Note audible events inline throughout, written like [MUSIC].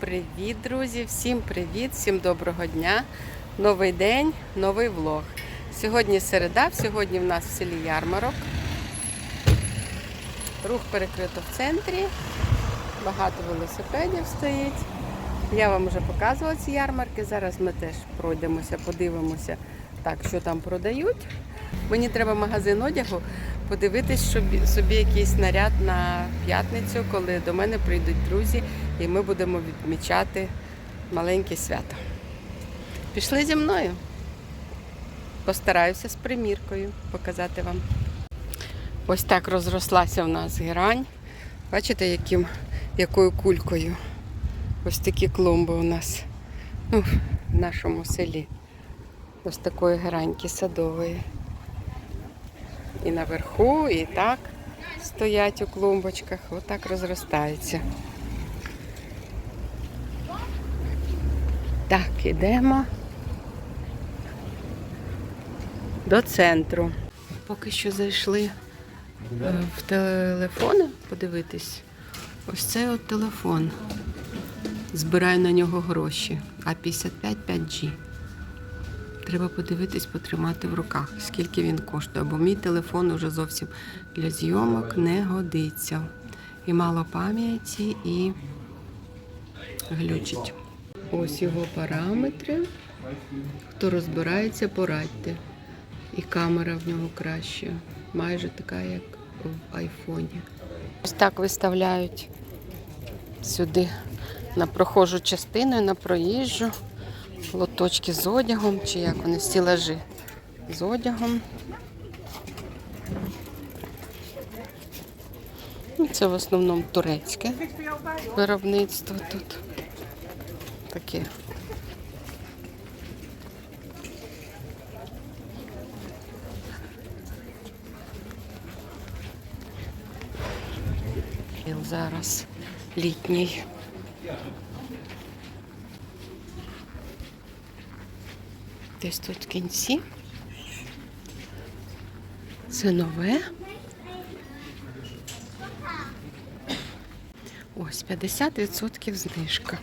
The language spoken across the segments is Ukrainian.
привіт, друзі! Всім привіт, всім доброго дня. Новий день, новий влог. Сьогодні середа, сьогодні в нас в селі Ярмарок. Рух перекрито в центрі. Багато велосипедів стоїть. Я вам вже показувала ці ярмарки. Зараз ми теж пройдемося, подивимося, так, що там продають. Мені треба магазин одягу подивитись щоб собі якийсь наряд на п'ятницю, коли до мене прийдуть друзі, і ми будемо відмічати маленьке свято. Пішли зі мною. Постараюся з приміркою показати вам. Ось так розрослася в нас герань. Бачите, яким, якою кулькою. Ось такі клумби у нас ну, в нашому селі. Ось такої гераньки садової. І наверху, і так стоять у клумбочках. Отак розростаються. Так, ідемо до центру. Поки що зайшли е, в телефони подивитись. Ось цей от телефон. Збираю на нього гроші. А55 5G. Треба подивитись, потримати в руках, скільки він коштує, бо мій телефон уже зовсім для зйомок не годиться. І мало пам'яті, і глючить. Ось його параметри. Хто розбирається, порадьте. І камера в нього краща. Майже така, як в айфоні. Ось так виставляють сюди на прохожу частину, на проїжджу лоточки з одягом, чи як вони, стілажі з одягом. Це в основному турецьке виробництво тут. Таке. Зараз літній. Десь тут в кінці. Це нове. Ось 50% знижка.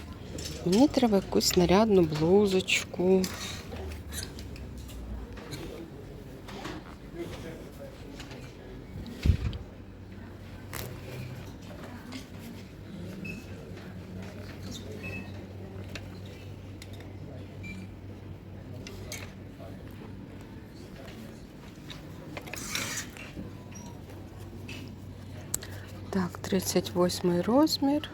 Мені треба якусь нарядну блузочку. Так, 38 розмір.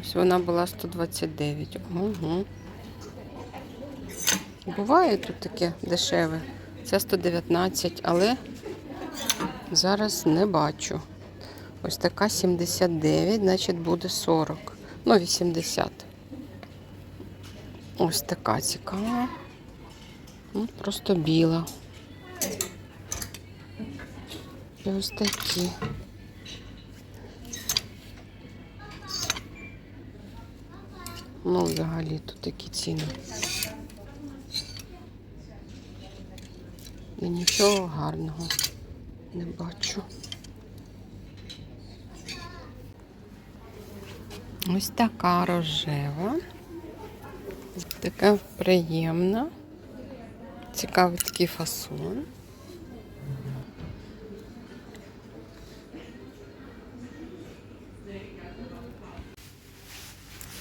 Ось вона була 129. Угу. Буває тут таке дешеве. Це 119, але зараз не бачу. Ось така 79, значить буде 40. Ну, 80. Ось така цікава. Ну, Просто біла. І ось такі. Ну, взагалі тут такі ціни. І нічого гарного не бачу. Ось така рожева. Така приємна. Цікавий такий фасон.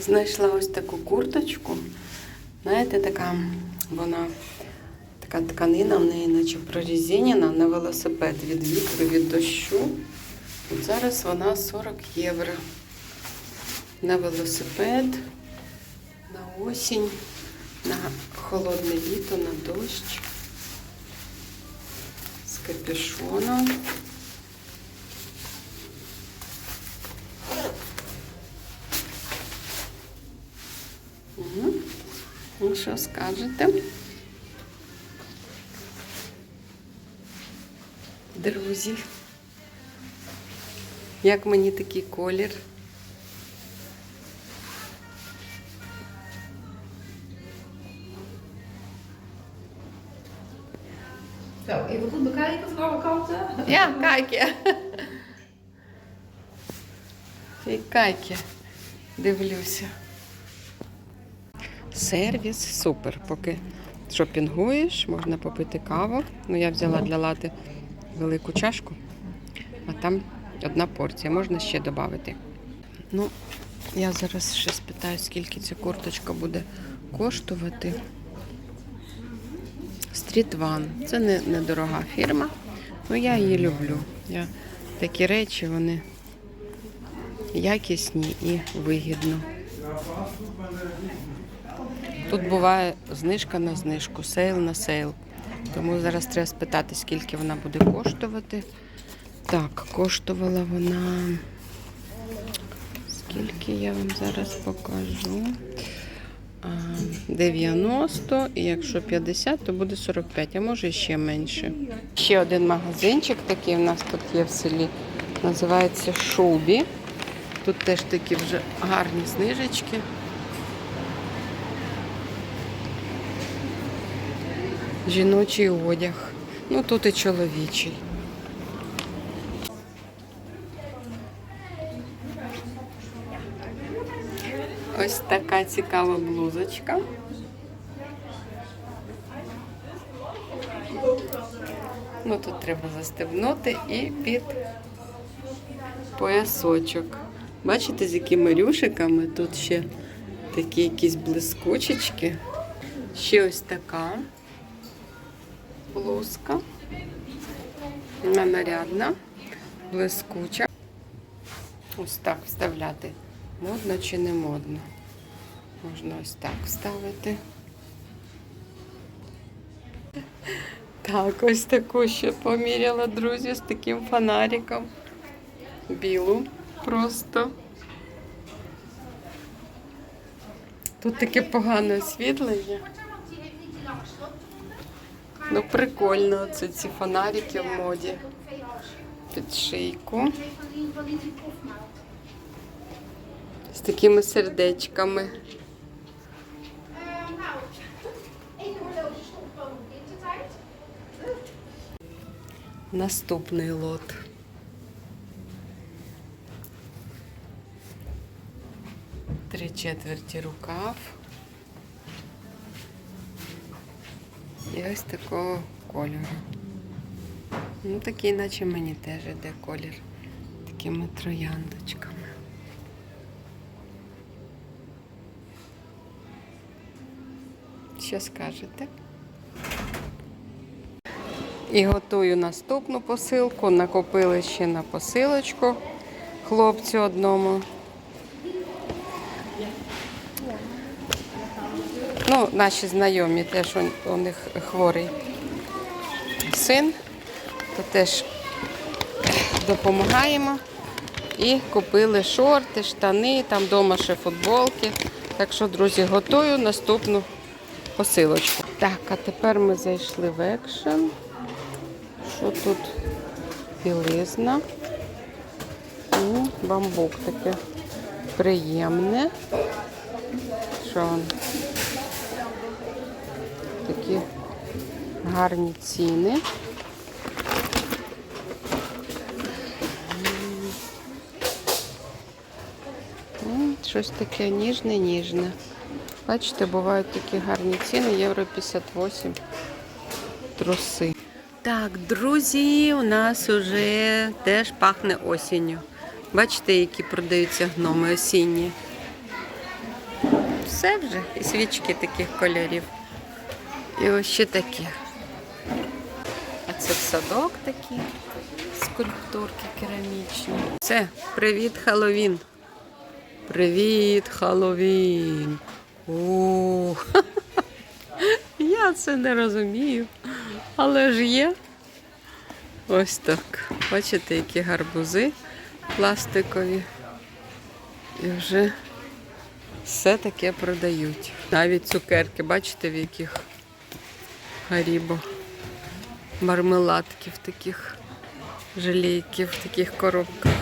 Знайшла ось таку курточку. Знаєте, така вона така тканина в неї, наче прорізіняна на велосипед від вітру, від дощу. От зараз вона 40 євро. На велосипед, на осінь, на холодне літо, на дощ. З капюшоном. Ну, що скажете? Друзі. Як мені такий колір? Zo, even goed bekijken van alle kanten. Ja, kijk je. І кайки дивлюся. Сервіс супер. Поки шопінгуєш, можна попити каву. Ну, я взяла для лати велику чашку, а там одна порція, можна ще додати. Ну, я зараз ще спитаю, скільки ця курточка буде коштувати. Street One. Це не недорога фірма, але я її люблю. Я, такі речі, вони якісні і вигідно. Тут буває знижка на знижку, сейл на сейл. Тому зараз треба спитати, скільки вона буде коштувати. Так, коштувала вона. Скільки я вам зараз покажу. 90, і якщо 50, то буде 45, а може ще менше. Ще один магазинчик такий у нас тут є в селі. Називається Шубі. Тут теж такі вже гарні знижечки. Жіночий одяг. Ну тут і чоловічий. Ось така цікава блузочка. Ну тут треба застебнути і під поясочок. Бачите, з якими рюшиками? Тут ще такі якісь блискучечки. Ще ось така блузка. Вона нарядна, блискуча. Ось так вставляти. Модно чи не модно? Можна ось так вставити. Так, ось таку ще поміряла, друзі, з таким фонариком. Білу просто. Тут таке погане освітлення. Ну, прикольно, це ці фонарики в моді. Під шийку. З такими сердечками. Наступний лот. Три четверті рукав. І ось такого кольору. Ну, такий, наче мені теж іде колір. Такими трояндочками. Що скажете? І готую наступну посилку. Накопили ще на посилочку хлопцю одному. Ну, наші знайомі теж у, них хворий син, то теж допомагаємо. І купили шорти, штани, там вдома ще футболки. Так що, друзі, готую наступну посилочку. Так, а тепер ми зайшли в екшен. Що тут білизна? І бамбук таке приємне. Що? Такі гарні ціни. Щось таке ніжне, ніжне. Бачите, бувають такі гарні ціни, євро 58 труси. Так, друзі, у нас вже теж пахне осінню. Бачите, які продаються гноми осінні. Все вже. І свічки таких кольорів. І ось ще такі. А це садок такі скульптурки керамічні. Все, привіт, Хеллоуін. Привіт, Хеллоуін. О, [LAUGHS] я це не розумію. Але ж є. Ось так. Бачите, які гарбузи пластикові. І вже все таке продають. Навіть цукерки, бачите, в яких гарібо. Мармеладки в таких желейки, в таких коробках.